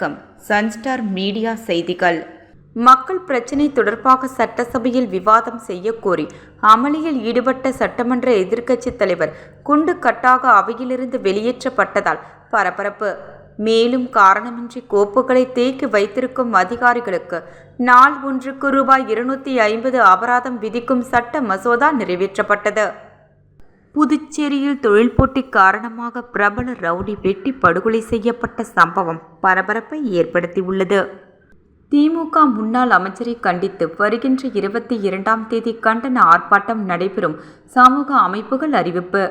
வணக்கம். Sunstar media செய்திகள். மக்கள் பிரச்சினை தொடர்பாக சட்டசபையில் விவாதம் செய்யக்கோரி அமளியில் ஈடுபட்ட சட்டமன்ற எதிர்க்கட்சித் தலைவர் குண்டு கட்டாக அவையிலிருந்து வெளியேற்றப்பட்டதால் பரபரப்பு. மேலும் காரணமின்றி கோப்புகளை தேக்கி வைத்திருக்கும் அதிகாரிகளுக்கு நாள் ஒன்றுக்கு ரூபாய் இருநூத்தி ஐம்பது அபராதம் விதிக்கும் சட்ட மசோதா நிறைவேற்றப்பட்டது. புதுச்சேரியில் தொழில் போட்டி காரணமாக பிரபல ரவுடி வெட்டி படுகொலை செய்யப்பட்ட சம்பவம் பரபரப்பை ஏற்படுத்தியுள்ளது. திமுக முன்னாள் அமைச்சரை கண்டித்து வருகின்ற இருபத்தி இரண்டாம் தேதி கண்டன ஆர்ப்பாட்டம் நடைபெறும் சமூக அமைப்புகள் அறிவிப்பு.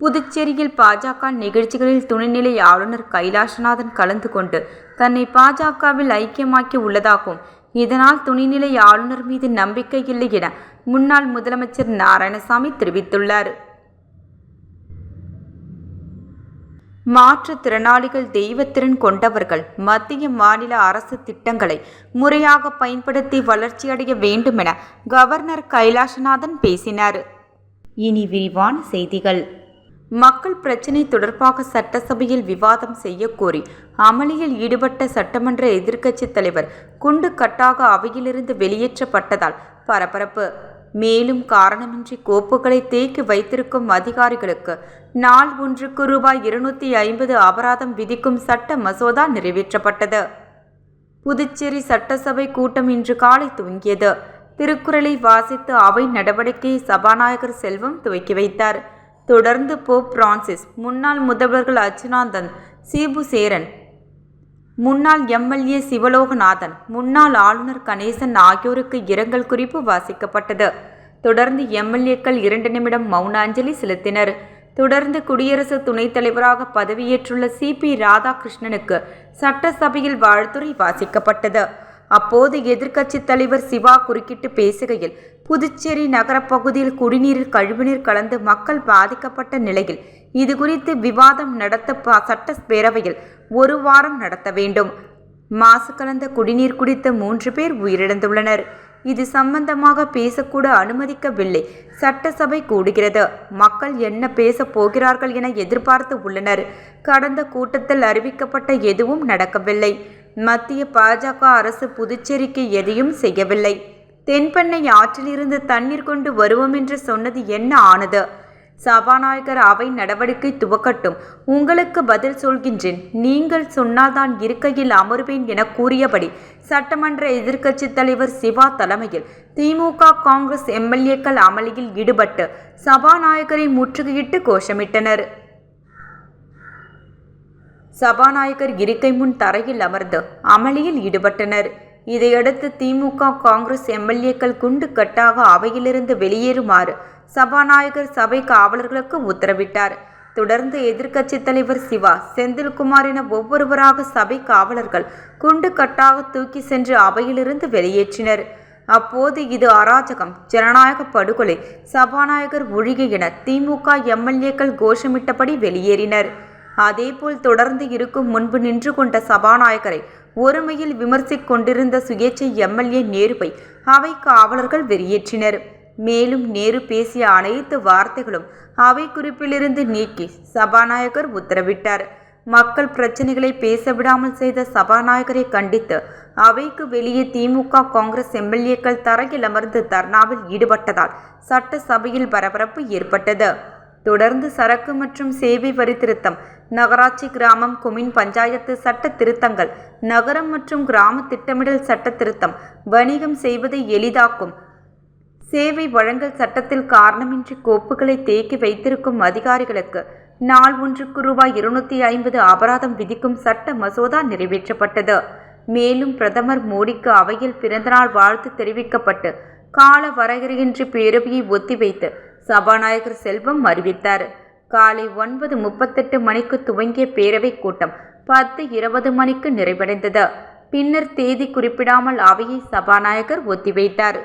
புதுச்சேரியில் பாஜக நிகழ்ச்சிகளில் துணைநிலை ஆளுநர் கைலாசநாதன் கலந்து கொண்டு தன்னை பாஜகவில் ஐக்கியமாக்கி உள்ளதாகவும் இதனால் துணைநிலை ஆளுநர் மீது நம்பிக்கை இல்லை என முன்னாள் முதலமைச்சர் நாராயணசாமி தெரிவித்துள்ளார். மாற்றுத்திறனாளிகள் தெய்வத்திறன் கொண்டவர்கள் மத்திய மாநில அரசு திட்டங்களை முறையாக பயன்படுத்தி வளர்ச்சியடைய வேண்டுமென கவர்னர் கைலாசநாதன் பேசினார். இனி விரிவான செய்திகள். மக்கள் பிரச்சினை தொடர்பாக சட்டசபையில் விவாதம் செய்யக்கோரி அமளியில் ஈடுபட்ட சட்டமன்ற எதிர்க்கட்சித் தலைவர் குண்டு கட்டாக அவையிலிருந்து வெளியேற்றப்பட்டதால் பரபரப்பு. மேலும் காரணமின்றி கோப்புகளை தேக்கி வைத்திருக்கும் அதிகாரிகளுக்கு நாள் ஒன்றுக்கு ரூபாய் இருநூத்தி ஐம்பது அபராதம் விதிக்கும் சட்ட மசோதா நிறைவேற்றப்பட்டது. புதுச்சேரி சட்டசபை கூட்டம் இன்று காலை துவங்கியது. திருக்குறளை வாசித்து அவை நடவடிக்கையை சபாநாயகர் செல்வம் துவக்கி வைத்தார். தொடர்ந்து போப் பிரான்சிஸ் முன்னாள் முதல்வர்கள் அச்சுநாதன் சீபு சேரன் முன்னாள் எம்எல்ஏ சிவலோகநாதன் முன்னாள் ஆளுநர் கணேசன் ஆகியோருக்கு இரங்கல் குறிப்பு வாசிக்கப்பட்டது. தொடர்ந்து எம்எல்ஏக்கள் இரண்டு நிமிடம் மௌன அஞ்சலி செலுத்தினர். தொடர்ந்து குடியரசு துணைத் தலைவராக பதவியேற்றுள்ள சி பி ராதாகிருஷ்ணனுக்கு சட்டசபையில் வாழ்த்துறை வாசிக்கப்பட்டது. அப்போது எதிர்க்கட்சித் தலைவர் சிவா குறுக்கிட்டு பேசுகையில் புதுச்சேரி நகரப்பகுதியில் குடிநீரில் கழிவுநீர் கலந்து மக்கள் பாதிக்கப்பட்ட நிலையில் இது குறித்து விவாதம் நடத்த சட்டப்பேரவையில் ஒரு வாரம் நடத்த வேண்டும். மாசு கலந்த குடிநீர் குடித்த மூன்று பேர் உயிரிழந்துள்ளனர். இது சம்பந்தமாக பேசக்கூட அனுமதிக்கவில்லை. சட்டசபை கூடுகிறது. மக்கள் என்ன பேசப் போகிறார்கள் என எதிர்பார்த்து உள்ளனர். கடந்த கூட்டத்தில் அறிவிக்கப்பட்ட எதுவும் நடக்கவில்லை. மத்திய பாஜக அரசு புதுச்சேரிக்கு எதையும் செய்யவில்லை. தென்பெண்ணை ஆற்றிலிருந்து தண்ணீர் கொண்டு வருவோம் என்று சொன்னது என்ன ஆனது? சபாநாயகர் அவை நடவடிக்கை துவக்கட்டும். உங்களுக்கு பதில் சொல்கின்றேன். நீங்கள் சொன்னால்தான் இருக்கையில் அமர்வேன் என கூறியபடி சட்டமன்ற எதிர்க்கட்சித் தலைவர் சிவா தலைமையில் திமுக காங்கிரஸ் எம்எல்ஏக்கள் அமளியில் ஈடுபட்டு சபாநாயகரை முற்றுகையிட்டு கோஷமிட்டனர். சபாநாயகர் இருக்கை முன் தரையில் அமர்ந்து அமளியில் ஈடுபட்டனர். இதையடுத்து திமுக காங்கிரஸ் எம்எல்ஏக்கள் குண்டு கட்டாக அவையிலிருந்து வெளியேறுமாறு சபாநாயகர் சபை காவலர்களுக்கு உத்தரவிட்டார். தொடர்ந்து எதிர்க்கட்சித் தலைவர் சிவா செந்தில்குமார் என ஒவ்வொருவராக சபை காவலர்கள் குண்டு கட்டாக தூக்கி சென்று அவையிலிருந்து வெளியேற்றினர். அப்போது இது அராஜகம். ஜனநாயக படுகொலை. சபாநாயகர் ஒழிகை என திமுக எம்எல்ஏக்கள் கோஷமிட்டபடி வெளியேறினர். அதேபோல் தொடர்ந்து இருக்கும் முன்பு நின்று கொண்ட சபாநாயகரை ஒருமையில் விமர்சிக் கொண்டிருந்த சுயேட்சை எம்எல்ஏ நேருவை அவை காவலர்கள் வெளியேற்றினர். மேலும் நேரு பேசிய அனைத்து வார்த்தைகளும் அவை குறிப்பிலிருந்து நீக்கி சபாநாயகர் உத்தரவிட்டார். மக்கள் பிரச்சனைகளை பேச விடாமல் செய்த சபாநாயகரை கண்டித்து அவைக்கு வெளியே திமுக காங்கிரஸ் எம்எல்ஏக்கள் தரையில் அமர்ந்து தர்ணாவில் ஈடுபட்டதால் சட்டசபையில் பரபரப்பு ஏற்பட்டது. தொடர்ந்து சரக்கு மற்றும் சேவை வரி திருத்தம் நகராட்சி கிராமம் குமின் பஞ்சாயத்து சட்ட திருத்தங்கள் நகரம் மற்றும் கிராம திட்டமிடல் சட்ட திருத்தம் வணிகம் செய்வதை எளிதாக்கும் சேவை வழங்கல் சட்டத்தில் காரணமின்றி கோப்புகளை தேக்கி வைத்திருக்கும் அதிகாரிகளுக்கு நாள் ஒன்றுக்கு ரூபாய் இருநூத்தி ஐம்பது அபராதம் விதிக்கும் சட்ட மசோதா நிறைவேற்றப்பட்டது. மேலும் பிரதமர் மோடிக்கு அவையில் பிறந்தநாள் வாழ்த்து தெரிவிக்கப்பட்டு கால வரையறையின்றி பேரவையை ஒத்திவைத்து சபாநாயகர் செல்வம் அறிவித்தார். காலை ஒன்பது முப்பத்தெட்டு மணிக்கு துவங்கிய பேரவைக் கூட்டம் பத்து இருபது மணிக்கு நிறைவடைந்தது. பின்னர் தேதி குறிப்பிடாமல் அவையை சபாநாயகர் ஒத்திவைத்தார்.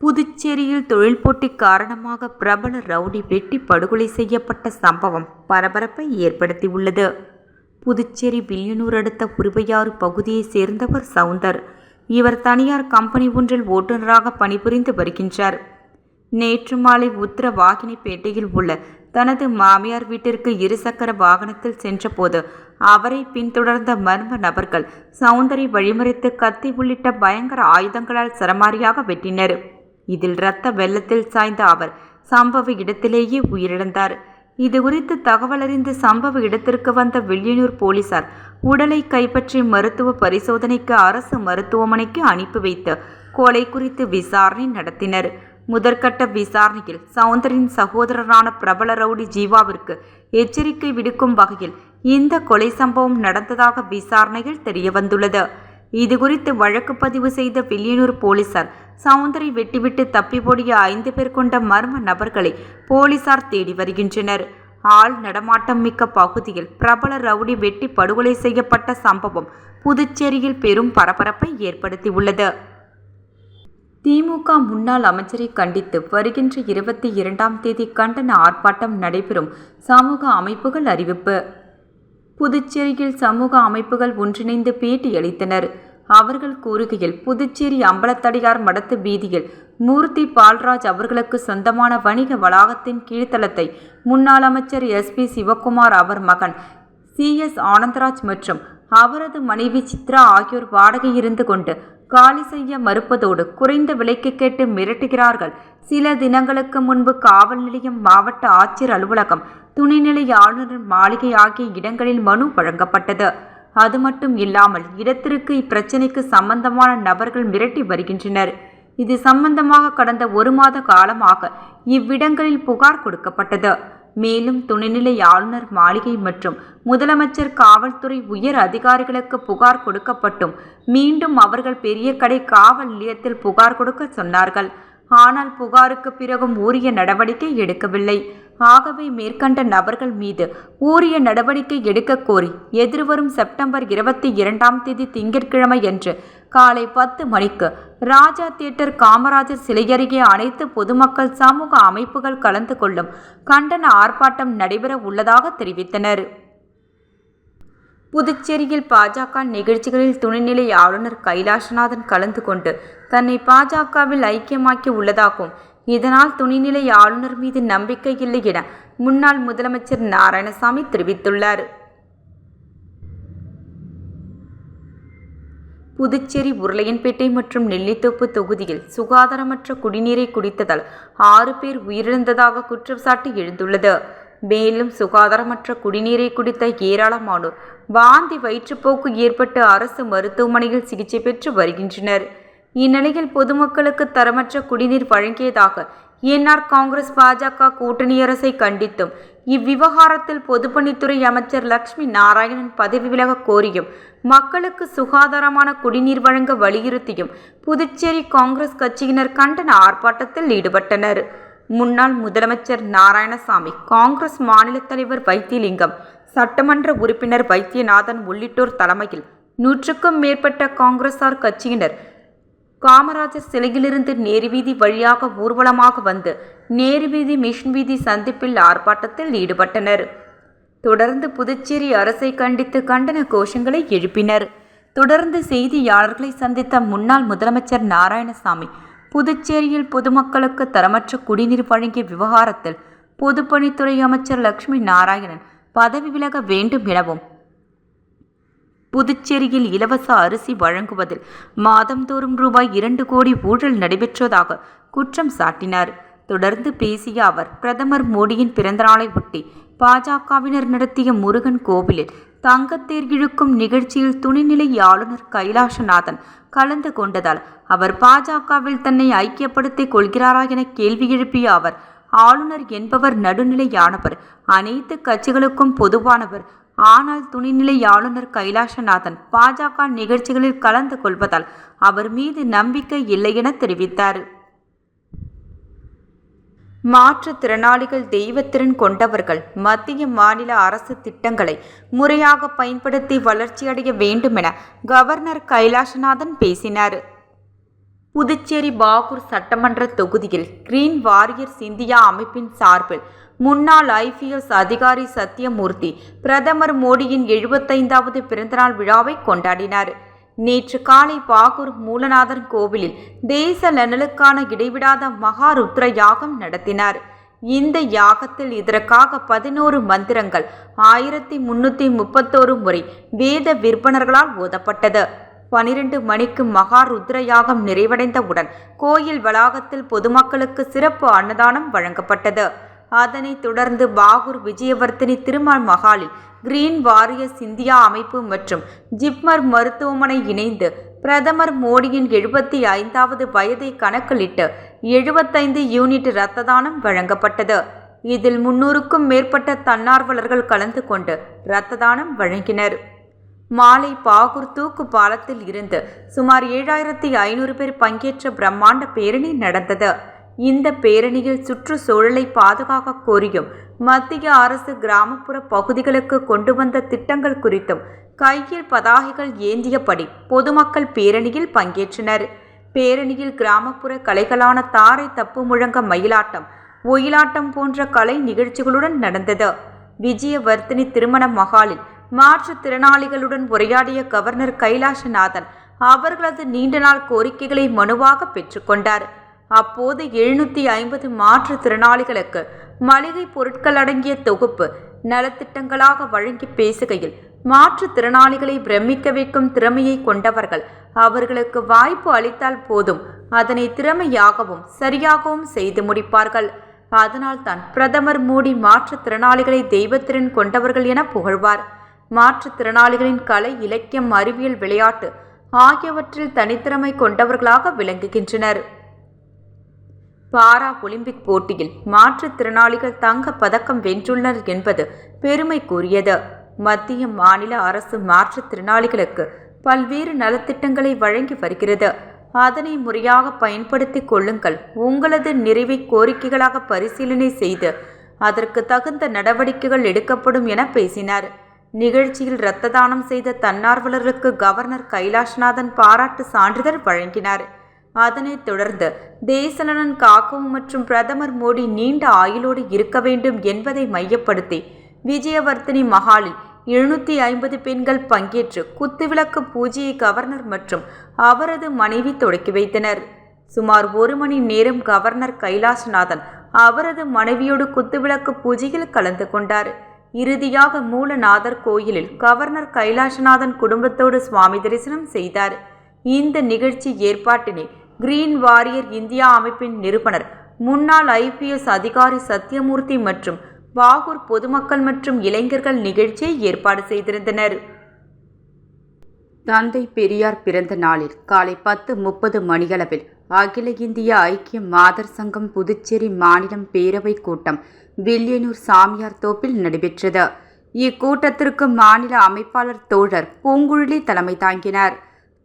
புதுச்சேரியில் தொழில் போட்டி காரணமாக பிரபல ரவுடி வெட்டி படுகொலை செய்யப்பட்ட சம்பவம் பரபரப்பை ஏற்படுத்தியுள்ளது. புதுச்சேரி வில்லியனூர் அடுத்த உருவையாறு பகுதியைச் சேர்ந்தவர் சவுந்தர். இவர் தனியார் கம்பெனி ஒன்றில் ஓட்டுநராக பணிபுரிந்து வருகின்றார். நேற்று மாலை உத்தர வாகினிப்பேட்டையில் உள்ள தனது மாமியார் வீட்டிற்கு இருசக்கர வாகனத்தில் சென்றபோது அவரை பின்தொடர்ந்த மர்ம நபர்கள் சௌந்தரி வழிமறித்து கத்தி உள்ளிட்ட பயங்கர ஆயுதங்களால் சரமாரியாக வெட்டினர். இதில் இரத்த வெள்ளத்தில் சாய்ந்த அவர் சம்பவ இடத்திலேயே உயிரிழந்தார். இது குறித்து தகவலறிந்து சம்பவ இடத்திற்கு வந்த வில்லியனூர் போலீசார் உடலை கைப்பற்றி மருத்துவ பரிசோதனைக்கு அரசு மருத்துவமனைக்கு அனுப்பி வைத்து கொலை குறித்து விசாரணை நடத்தினர். முதற்கட்ட விசாரணையில் சவுந்தரின் சகோதரரான பிரபல ரவுடி ஜீவாவிற்கு எச்சரிக்கை விடுக்கும் வகையில் இந்த கொலை சம்பவம் நடந்ததாக விசாரணையில் தெரியவந்துள்ளது. இதுகுறித்து வழக்கு பதிவு செய்த வில்லியனூர் போலீசார் சவுந்தரை வெட்டிவிட்டு தப்பி ஓடிய ஐந்து பேர் கொண்ட மர்ம நபர்களை போலீசார் தேடி வருகின்றனர். ஆள் நடமாட்டம் மிக்க பகுதியில் பிரபல ரவுடி வெட்டி படுகொலை செய்யப்பட்ட சம்பவம் புதுச்சேரியில் பெரும் பரபரப்பை ஏற்படுத்தியுள்ளது. திமுக முன்னாள் அமைச்சரை கண்டித்து வருகின்ற இருபத்தி இரண்டாம் தேதி கண்டன ஆர்ப்பாட்டம் நடைபெறும் சமூக அமைப்புகள் அறிவிப்பு. புதுச்சேரியில் சமூக அமைப்புகள் ஒன்றிணைந்து பேட்டியளித்தனர். அவர்கள் கூறுகையில் புதுச்சேரி அம்பலத்தடியார் மடத்து வீதியில் மூர்த்தி பால்ராஜ் அவர்களுக்கு சொந்தமான வணிக வளாகத்தின் கீழ்த்தளத்தை முன்னாள் அமைச்சர் எஸ் பி சிவக்குமார் அவர் மகன் சி எஸ் ஆனந்தராஜ் மற்றும் அவரது மனைவி சித்ரா ஆகியோர் வாடகை இருந்து கொண்டு காலி செய்ய மறுப்பதோடு குறைந்த விலைக்கு கேட்டு மிரட்டுகிறார்கள். சில தினங்களுக்கு முன்பு காவல் நிலையம் மாவட்ட ஆட்சியர் அலுவலகம் துணைநிலை ஆளுநர் மாளிகை ஆகிய இடங்களில் மனு வழங்கப்பட்டது. அது மட்டும் இல்லாமல் இடத்திற்கு இப்பிரச்சினைக்கு சம்பந்தமான நபர்கள் மிரட்டி வருகின்றனர். இது சம்பந்தமாக கடந்த ஒரு மாத காலமாக இவ்விடங்களில் புகார் கொடுக்கப்பட்டது. மேலும் துணைநிலை ஆளுநர் மாளிகை மற்றும் முதலமைச்சர் காவல்துறை உயர் அதிகாரிகளுக்கு புகார் கொடுக்கப்பட்டும். மீண்டும் அவர்கள் பெரிய கடை காவல் நிலையத்தில் புகார் கொடுக்க சொன்னார்கள். ஆனால் புகாருக்கு பிறகும் உரிய நடவடிக்கை எடுக்கவில்லை. ஆகவே மேற்கண்ட நபர்கள் மீது உரிய நடவடிக்கை எடுக்க கோரி எதிர்வரும் செப்டம்பர் இருபத்தி இரண்டாம் தேதி திங்கட்கிழமை என்று காலை பத்து மணிக்கு ராஜா தியேட்டர் காமராஜர் சிலை அருகே அனைத்து பொதுமக்கள் சமூக அமைப்புகள் கலந்து கொள்ளும் கண்டன ஆர்ப்பாட்டம் நடைபெற உள்ளதாக தெரிவித்தனர். புதுச்சேரியில் பாஜக நிகழ்ச்சிகளில் துணைநிலை ஆளுநர் கைலாசநாதன் கலந்து கொண்டு தன்னை பாஜகவில் ஐக்கியமாக்கி உள்ளதாகவும் இதனால் துணைநிலை ஆளுநர் மீது நம்பிக்கை இல்லை என முன்னாள் முதலமைச்சர் நாராயணசாமி தெரிவித்துள்ளார். புதுச்சேரி உருளையன்பேட்டை மற்றும் நெல்லித்தோப்பு தொகுதியில் சுகாதாரமற்ற குடிநீரை குடித்ததால் ஆறு பேர் உயிரிழந்ததாக குற்றச்சாட்டு எழுந்துள்ளது. மேலும் சுகாதாரமற்ற குடிநீரை குடித்த ஏராளமானோர் வாந்தி வயிற்றுப்போக்கு ஏற்பட்டு அரசு மருத்துவமனையில் சிகிச்சை பெற்று வருகின்றனர். இந்நிலையில் பொதுமக்களுக்கு தரமற்ற குடிநீர் வழங்கியதாக என்ஆர் காங்கிரஸ் பாஜக கூட்டணி அரசை கண்டித்தும் இவ்விவகாரத்தில் பொதுப்பணித்துறை அமைச்சர் லட்சுமி நாராயணன் பதவி விலக கோரியும் மக்களுக்கு சுகாதாரமான குடிநீர் வழங்க வலியுறுத்தியும் புதுச்சேரி காங்கிரஸ் கட்சியினர் கண்டன ஆர்ப்பாட்டத்தில் ஈடுபட்டனர். முன்னாள் முதலமைச்சர் நாராயணசாமி காங்கிரஸ் மாநில தலைவர் வைத்தியலிங்கம் சட்டமன்ற உறுப்பினர் வைத்தியநாதன் உள்ளிட்டோர் தலைமையில் நூற்றுக்கும் மேற்பட்ட காங்கிரசார் கட்சியினர் காமராஜர் சிலையிலிருந்து நேருவீதி வழியாக ஊர்வலமாக வந்து நேருவீதி மிஷன் வீதி சந்திப்பில் ஆர்ப்பாட்டத்தில் ஈடுபட்டனர். தொடர்ந்து புதுச்சேரி அரசை கண்டித்து கண்டன கோஷங்களை எழுப்பினர். தொடர்ந்து செய்தியாளர்களை சந்தித்த முன்னாள் முதலமைச்சர் நாராயணசாமி புதுச்சேரியில் பொதுமக்களுக்கு தரமற்ற குடிநீர் வழங்கிய விவகாரத்தில் பொதுப்பணித்துறை அமைச்சர் லட்சுமி நாராயணன் பதவி விலக வேண்டும் எனவும் புதுச்சேரியில் இலவச அரிசி வழங்குவதில் மாதந்தோறும் ரூபாய் இரண்டு கோடி ஊழல் நடைபெற்றதாக குற்றம் சாட்டினார். தொடர்ந்து பேசிய அவர் பிரதமர் மோடியின் பிறந்தநாளை ஒட்டி பாஜகவினர் நடத்திய முருகன் கோவிலில் தங்கத்தேர் இழுக்கும் நிகழ்ச்சியில் துணைநிலை ஆளுநர் கைலாசநாதன் கலந்து கொண்டதால் அவர் பாஜகவில் தன்னை ஐக்கியப்படுத்திக் கொள்கிறாரா என கேள்வி எழுப்பிய அவர் ஆளுநர் என்பவர் நடுநிலையானவர். அனைத்து கட்சிகளுக்கும் பொதுவானவர். ஆனால் துணைநிலை ஆளுநர் கைலாசநாதன் பாஜக நிகழ்ச்சிகளில் கலந்து கொள்வதால் அவர் மீது நம்பிக்கை இல்லை என தெரிவித்தார். மாற்றுத்திறனாளிகள் தெய்வத்திறன் கொண்டவர்கள் மத்திய மாநில அரசு திட்டங்களை முறையாக பயன்படுத்தி வளர்ச்சியடைய வேண்டுமென கவர்னர் கைலாசநாதன் பேசினார். புதுச்சேரி பாகூர் சட்டமன்ற தொகுதியில் கிரீன் வாரியர்ஸ் இந்தியா அமைப்பின் சார்பில் முன்னாள் ஐபிஎஸ் அதிகாரி சத்யமூர்த்தி பிரதமர் மோடியின் எழுபத்தைந்தாவது பிறந்தநாள் விழாவை கொண்டாடினார். நேற்று காலை பாகூர் மூலநாதன் கோவிலில் தேச நலனுக்கான இடைவிடாத மகா ருத்ர யாகம் நடத்தினார். இந்த யாகத்தில் இதற்காக பதினோரு மந்திரங்கள் ஆயிரத்தி முன்னூற்றி முப்பத்தோரு முறை வேத விற்பனர்களால் ஓதப்பட்டது. பனிரெண்டு மணிக்கு மகா ருத்ரயாகம் நிறைவடைந்தவுடன் கோயில் வளாகத்தில் பொதுமக்களுக்கு சிறப்பு அன்னதானம் வழங்கப்பட்டது. அதனைத் தொடர்ந்து பாகூர் விஜயவர்த்தினி திருமால் மகாலில் கிரீன் வாரியர்ஸ் இந்தியா அமைப்பு மற்றும் ஜிப்மர் மருத்துவமனை இணைந்து பிரதமர் மோடியின் எழுபத்தி ஐந்தாவது வயதை கணக்கிலிட்டு எழுபத்தைந்து யூனிட் இரத்த தானம் வழங்கப்பட்டது. இதில் முன்னூறுக்கும் மேற்பட்ட தன்னார்வலர்கள் கலந்து கொண்டு இரத்த தானம் வழங்கினர். மாலை பாகூர் தூக்கு பாலத்தில் இருந்து சுமார் ஏழாயிரத்தி ஐநூறு பேர் பங்கேற்ற பிரம்மாண்ட பேரணி நடந்தது. இந்த பேரணியில் சுற்றுச்சூழலை பாதுகாக்க கோரியும் மத்திய அரசு கிராமப்புற பகுதிகளுக்கு கொண்டு வந்த திட்டங்கள் குறித்தும் கையில் பதாகைகள் ஏந்தியபடி பொதுமக்கள் பேரணியில் பங்கேற்றனர். பேரணியில் கிராமப்புற கலைகளான தாரை தப்பு முழங்க மயிலாட்டம் ஒயிலாட்டம் போன்ற கலை நிகழ்ச்சிகளுடன் நடந்தது. விஜயவர்த்தினி திருமண மகாலில் மாற்றுத்திறனாளிகளுடன் உரையாடிய கவர்னர் கைலாசநாதன் அவர்களது நீண்ட நாள் கோரிக்கைகளை மனுவாக பெற்றுக்கொண்டார் அப்போது எழுநூற்றி ஐம்பது மாற்றுத்திறனாளிகளுக்கு மளிகை பொருட்கள் அடங்கிய தொகுப்பு நலத்திட்டங்களாக வழங்கி பேசுகையில் மாற்றுத்திறனாளிகளை பிரமிக்க வைக்கும் திறமையை கொண்டவர்கள் அவர்களுக்கு வாய்ப்பு அளித்தால் போதும் அதனை திறமையாகவும் சரியாகவும் செய்து முடிப்பார்கள். அதனால்தான் பிரதமர் மோடி மாற்றுத்திறனாளிகளை தெய்வத்திறன் கொண்டவர்கள் என புகழ்வார். மாற்றுத்திறனாளிகளின் கலை இலக்கியம் அறிவியல் விளையாட்டு ஆகியவற்றில் தனித்திறமை கொண்டவர்களாக விளங்குகின்றனர். பாரா ஒலிம்பிக் போட்டியில் மாற்றுத்திறனாளிகள் தங்க பதக்கம் வென்றுள்ளனர் என்பது பெருமை கூறியது மத்திய மாநில அரசு மாற்றுத்திறனாளிகளுக்கு பல்வேறு நலத்திட்டங்களை வழங்கி வருகிறது. அதனை முறையாக பயன்படுத்திக் கொள்ளுங்கள். உங்களது நிறைவை கோரிக்கைகளாக பரிசீலனை செய்து அதற்கு தகுந்த நடவடிக்கைகள் எடுக்கப்படும் என பேசினார். நிகழ்ச்சியில் இரத்த தானம் செய்த தன்னார்வலர்களுக்கு கவர்னர் கைலாஷ்நாதன் பாராட்டு சான்றிதழ் வழங்கினார். அதனைத் தொடர்ந்து தேசநலன் காக்கவும் மற்றும் பிரதமர் மோடி நீண்ட ஆயுளோடு இருக்க வேண்டும் என்பதை மையப்படுத்தி விஜயவர்த்தினி மகாலில் எழுநூற்றி ஐம்பது பெண்கள் பங்கேற்று குத்துவிளக்கு பூஜையை கவர்னர் மற்றும் அவரது மனைவி தொடக்கி வைத்தனர். சுமார் ஒரு மணி நேரம் கவர்னர் கைலாசநாதன் அவரது மனைவியோடு குத்துவிளக்கு பூஜையில் கலந்து கொண்டார். இறுதியாக மூலநாதர் கோயிலில் கவர்னர் கைலாசநாதன் குடும்பத்தோடு சுவாமி தரிசனம் செய்தார். இந்த நிகழ்ச்சி ஏற்பாட்டினை கிரீன் வாரியர் இந்தியா அமைப்பின் நிறுவனர் முன்னாள் ஐபிஎஸ் அதிகாரி சத்யமூர்த்தி மற்றும் பாகூர் பொதுமக்கள் மற்றும் இளைஞர்கள் நிகழ்ச்சியை ஏற்பாடு செய்திருந்தனர். தந்தை பெரியார் பிறந்த நாளில் காலை பத்து முப்பது மணியளவில் அகில இந்திய ஐக்கிய மாதர் சங்கம் புதுச்சேரி மாநிலம் பேரவை கூட்டம் வில்லியனூர் சாமியார் தோப்பில் நடைபெற்றது. இக்கூட்டத்திற்கு மாநில அமைப்பாளர் தோழர் பூங்குழலி தலைமை தாங்கினார்.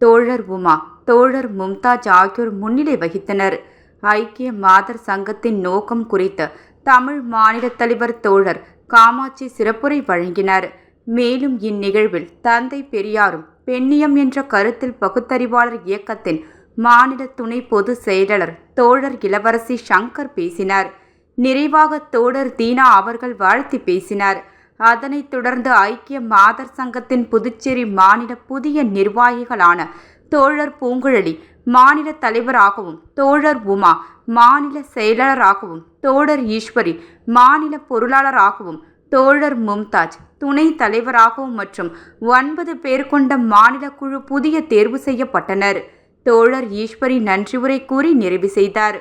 தோழர் உமா தோழர் மும்தாஜ் ஆகியோர் முன்னிலை வகித்தனர். ஐக்கிய மாதர் சங்கத்தின் நோக்கம் குறித்து தமிழ் மாநில தலைவர் தோழர் காமாட்சி சிறப்புரை வழங்கினார். மேலும் இந்நிகழ்வில் தந்தை பெரியாரும் பெண்ணியம் என்ற கருத்தில் பகுத்தறிவாளர் இயக்கத்தின் மாநில துணை பொதுச் செயலாளர் தோழர் இளவரசி சங்கர் பேசினார். நிறைவாக தோடர் தீனா அவர்கள் வாழ்த்தி பேசினார். அதனைத் தொடர்ந்து ஐக்கிய மாதர் சங்கத்தின் புதுச்சேரி மாநில புதிய நிர்வாகிகளான தோழர் பூங்குழலி மாநில தலைவராகவும் தோழர் உமா மாநில செயலாளராகவும் தோழர் ஈஸ்வரி மாநில பொருளாளராகவும் தோழர் மும்தாஜ் துணை தலைவராகவும் மற்றும் ஒன்பது பேர் கொண்ட மாநில குழு புதிய தேர்வு செய்யப்பட்டனர். தோழர் ஈஸ்வரி நன்றி உரை கூறி நிறைவு செய்தார்.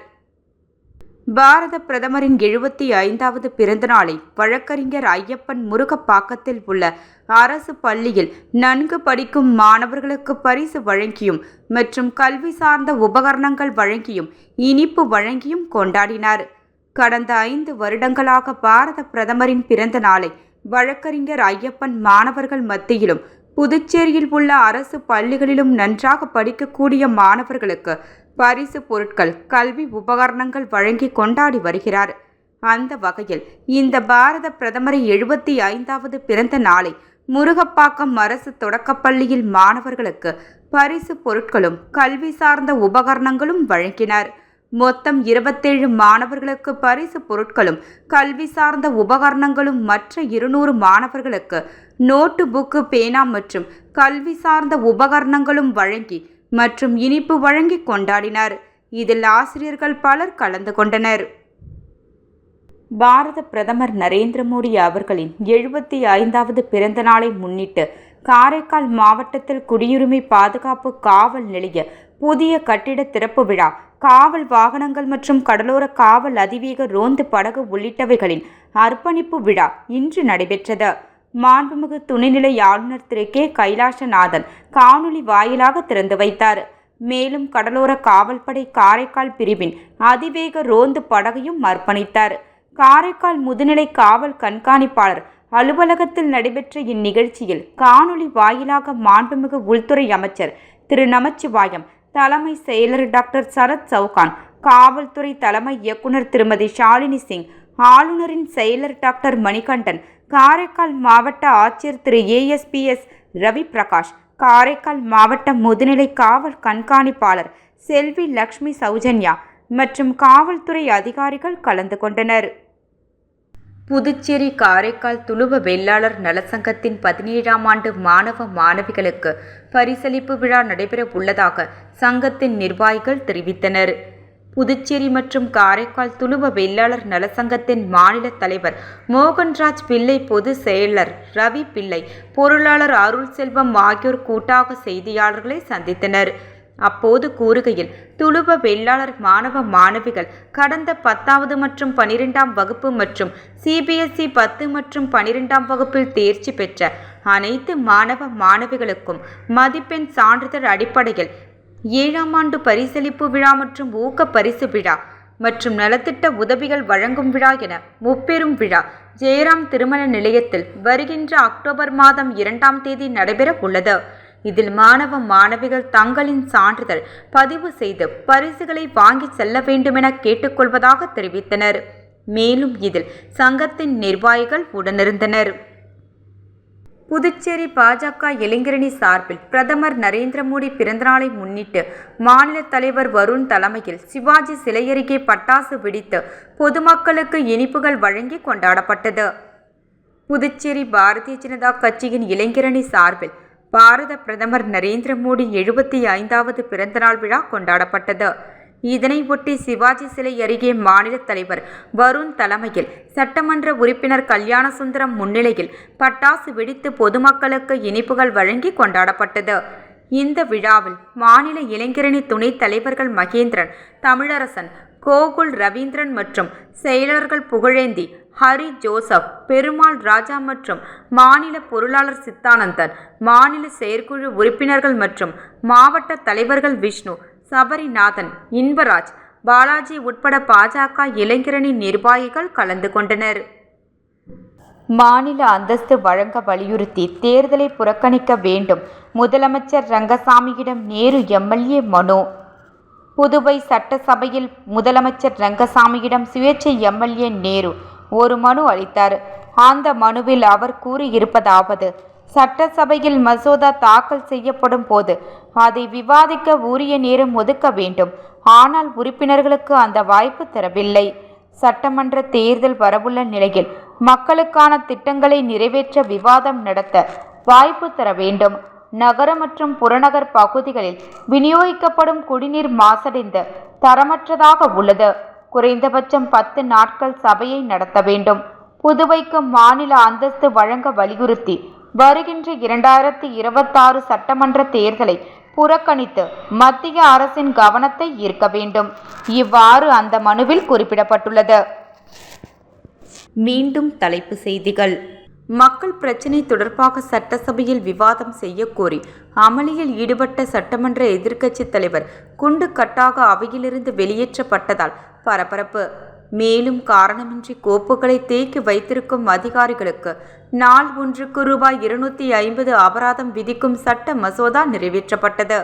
பாரத பிரதமரின் எழுபத்தி ஐந்தாவது பிறந்த நாளை வழக்கறிஞர் ஐயப்பன் முருகப்பாக்கத்தில் உள்ள அரசு பள்ளியில் நன்கு படிக்கும் மாணவர்களுக்கு பரிசு வழங்கியும் மற்றும் கல்வி சார்ந்த உபகரணங்கள் வழங்கியும் இனிப்பு வழங்கியும் கொண்டாடினார். கடந்த ஐந்து வருடங்களாக பாரத பிரதமரின் பிறந்த நாளை வழக்கறிஞர் ஐயப்பன் மாணவர்கள் மத்தியிலும் புதுச்சேரியில் உள்ள அரசு பள்ளிகளிலும் நன்றாக படிக்கக்கூடிய மாணவர்களுக்கு பரிசு பொருட்கள் கல்வி உபகரணங்கள் வழங்கி கொண்டாடி வருகிறார். அந்த வகையில் இந்த பாரத பிரதமரின் எழுபத்தி ஐந்தாவது பிறந்த நாளை முருகப்பாக்கம் அரசு தொடக்கப்பள்ளியில் மாணவர்களுக்கு பரிசு பொருட்களும் கல்வி சார்ந்த உபகரணங்களும் வழங்கினார். மொத்தம் இருபத்தேழு மாணவர்களுக்கு பரிசு பொருட்களும் கல்வி சார்ந்த உபகரணங்களும் மற்ற இருநூறு மாணவர்களுக்கு நோட்டு புக்கு பேனா மற்றும் கல்வி சார்ந்த உபகரணங்களும் வழங்கி மற்றும் இனிப்பு வழங்கி கொண்டாடினார். இதில் ஆசிரியர்கள் பலர் கலந்து கொண்டனர். பாரத பிரதமர் நரேந்திர மோடி அவர்களின் எழுபத்தி ஐந்தாவது பிறந்த நாளை முன்னிட்டு காரைக்கால் மாவட்டத்தில் குடியுரிமை பாதுகாப்பு காவல் நிலைய புதிய கட்டிட திறப்பு விழா காவல் வாகனங்கள் மற்றும் கடலோர காவல் அதிவேக ரோந்து படகு உள்ளிட்டவைகளின் அர்ப்பணிப்பு விழா இன்று நடைபெற்றது. மாண்புமிகு துணைநிலை ஆளுநர் திரு கே கைலாசநாதன் காணொலி வாயிலாக திறந்து வைத்தார். மேலும் கடலோர காவல்படை காரைக்கால் பிரிவின் அதிவேக ரோந்து படகையும் அர்ப்பணித்தார். காரைக்கால் முதுநிலை காவல் கண்காணிப்பாளர் அலுவலகத்தில் நடைபெற்ற இந்நிகழ்ச்சியில் காணொலி வாயிலாக மாண்புமிகு உள்துறை அமைச்சர் திரு. நமச்சிவாயம் தலைமை செயலர் டாக்டர். சரத் சவுகான் காவல்துறை தலைமை இயக்குனர் திருமதி. ஷாலினி சிங் ஆளுநரின் செயலர் டாக்டர். மணிகண்டன் காரைக்கால் மாவட்ட ஆட்சியர் திரு ஏஎஸ்பிஎஸ் ரவி பிரகாஷ் காரைக்கால் மாவட்ட முதுநிலை காவல் கண்காணிப்பாளர் செல்வி லக்ஷ்மி சௌஜன்யா மற்றும் காவல்துறை அதிகாரிகள் கலந்து கொண்டனர். புதுச்சேரி காரைக்கால் துளுவ வெள்ளாளர் நலசங்கத்தின் பதினேழாம் ஆண்டு மாணவ மாணவிகளுக்கு பரிசளிப்பு விழா நடைபெற உள்ளதாக சங்கத்தின் நிர்வாகிகள் தெரிவித்தனர். புதுச்சேரி மற்றும் காரைக்கால் துளுவ வெள்ளாளர் நலசங்கத்தின் மாநில தலைவர் மோகன்ராஜ் பிள்ளை பொது செயலர் ரவி பிள்ளை பொருளாளர் அருள் செல்வம் ஆகியோர் கூட்டாக செய்தியாளர்களை சந்தித்தனர். அப்போது கூறுகையில் துளுவ வெள்ளாளர் மாணவ மாணவிகள் கடந்த பத்தாவது மற்றும் பனிரெண்டாம் வகுப்பு மற்றும் சிபிஎஸ்இ பத்து மற்றும் பனிரெண்டாம் வகுப்பில் தேர்ச்சி பெற்ற அனைத்து மாணவ மாணவிகளுக்கும் மதிப்பெண் சான்றிதழ் அடிப்படையில் ஏழாம் ஆண்டு பரிசளிப்பு விழா மற்றும் ஊக்க பரிசு விழா மற்றும் நலத்திட்ட உதவிகள் வழங்கும் விழா என முப்பெரும் விழா ஜெயராம் திருமண நிலையத்தில் வருகின்ற அக்டோபர் மாதம் இரண்டாம் தேதி நடைபெற உள்ளது. இதில் மாணவ மாணவிகள் தங்களின் சான்றிதழ் பதிவு செய்து பரிசுகளை வாங்கி செல்ல வேண்டுமென கேட்டுக்கொள்வதாக தெரிவித்தனர். மேலும் இதில் சங்கத்தின் நிர்வாகிகள் உடனிருந்தனர். புதுச்சேரி பாஜக இளைஞரணி சார்பில் பிரதமர் நரேந்திர மோடி பிறந்தநாளை முன்னிட்டு மாநில தலைவர் வருண் தலைமையில் சிவாஜி சிலை அருகே பட்டாசு வெடித்து பொதுமக்களுக்கு இனிப்புகள் வழங்கி கொண்டாடப்பட்டது. புதுச்சேரி பாரதிய ஜனதா கட்சியின் இளைஞரணி சார்பில் பாரத பிரதமர் நரேந்திர மோடி எழுபத்தி ஐந்தாவது பிறந்தநாள் விழா கொண்டாடப்பட்டது. இதனை ஒட்டி சிவாஜி சிலை அருகே மாநில தலைவர் வருண் தலைமையில் சட்டமன்ற உறுப்பினர் கல்யாணசுந்தரம் முன்னிலையில் பட்டாசு வெடித்து பொதுமக்களுக்கு இனிப்புகள் வழங்கி கொண்டாடப்பட்டது. இந்த விழாவில் மாநில இளைஞரணி துணைத் தலைவர்கள் மகேந்திரன் தமிழரசன் கோகுல் ரவீந்திரன் மற்றும் செயலர்கள் புகழேந்தி ஹரி ஜோசப் பெருமாள் ராஜா மற்றும் மாநில பொருளாளர் சித்தானந்தன் மாநில செயற்குழு உறுப்பினர்கள் மற்றும் மாவட்ட தலைவர்கள் விஷ்ணு சபரிநாதன் இன்பராஜ் பாலாஜி உட்பட பாஜக இளைஞரணி நிர்வாகிகள் கலந்து கொண்டனர். மாநில அந்தஸ்து வழங்க வலியுறுத்தி தேர்தலை புறக்கணிக்க வேண்டும். முதலமைச்சர் ரங்கசாமியிடம் நேரு எம்எல்ஏ மனு. புதுவை சட்டசபையில் முதலமைச்சர் ரங்கசாமியிடம் சுயேட்சை எம்எல்ஏ நேரு ஒரு மனு அளித்தார். அந்த மனுவில் அவர் கூறியிருப்பதாவது சட்டசபையில் மசோதா தாக்கல் செய்யப்படும் போது அதை விவாதிக்க உரிய நேரம் ஒதுக்க வேண்டும். ஆனால் உறுப்பினர்களுக்கு அந்த வாய்ப்பு தரவில்லை. சட்டமன்ற தேர்தல் வரவுள்ள நிலையில் மக்களுக்கான திட்டங்களை நிறைவேற்ற விவாதம் நடத்த வாய்ப்பு தர வேண்டும். நகர மற்றும் புறநகர் பகுதிகளில் விநியோகிக்கப்படும் குடிநீர் மாசடைந்து தரமற்றதாக உள்ளது. குறைந்தபட்சம் பத்து நாட்கள் சபையை நடத்த வேண்டும். புதுவைக்கு மாநில அந்தஸ்து வழங்க வலியுறுத்தி வருகின்ற இரண்டாயிரத்தி இருபத்தாறு சட்டமன்ற தேர்தலை புறக்கணித்து மத்திய அரசின் கவனத்தை ஈர்க்க வேண்டும். இவ்வாறு அந்த மனுவில் குறிப்பிடப்பட்டுள்ளது. மீண்டும் தலைப்பு செய்திகள். மக்கள் பிரச்சினை தொடர்பாக சட்டசபையில் விவாதம் செய்யக்கோரி அமளியில் ஈடுபட்ட சட்டமன்ற எதிர்க்கட்சித் தலைவர் குண்டு கட்டாக அவையிலிருந்து வெளியேற்றப்பட்டதால் பரபரப்பு. மேலும் காரணமின்றி கோப்புகளை தேக்கி வைத்திருக்கும் அதிகாரிகளுக்கு நாள் ஒன்றுக்கு ரூபாய் இருநூத்தி ஐம்பது அபராதம் விதிக்கும் சட்ட மசோதா நிறைவேற்றப்பட்டது.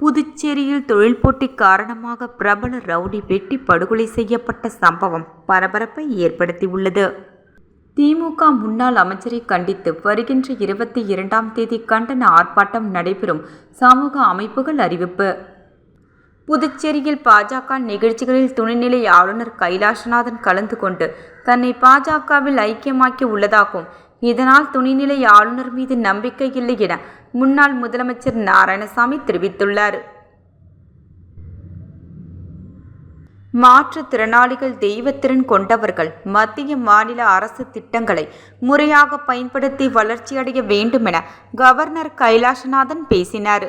புதுச்சேரியில் தொழில் போட்டி காரணமாக பிரபல ரவுடி வெட்டி படுகொலை செய்யப்பட்ட சம்பவம் பரபரப்பை ஏற்படுத்தியுள்ளது. திமுக முன்னாள் அமைச்சரை கண்டித்து வருகின்ற இருபத்தி இரண்டாம் தேதி கண்டன ஆர்ப்பாட்டம் நடைபெறும் சமூக அமைப்புகள் அறிவிப்பு. புதுச்சேரியில் பாஜக நிகழ்ச்சிகளில் துணைநிலை ஆளுநர் கைலாசநாதன் கலந்து கொண்டு தன்னை பாஜகவில் ஐக்கியமாக்கி உள்ளதாகவும் இதனால் துணைநிலை ஆளுநர் மீது நம்பிக்கை இல்லை என முன்னாள் முதலமைச்சர் நாராயணசாமி தெரிவித்துள்ளார். மாற்றுத்திறனாளிகள் தெய்வத்திறன் கொண்டவர்கள் மத்திய மாநில அரசு திட்டங்களை முறையாக பயன்படுத்தி வளர்ச்சியடைய வேண்டுமென கவர்னர் கைலாசநாதன் பேசினார்.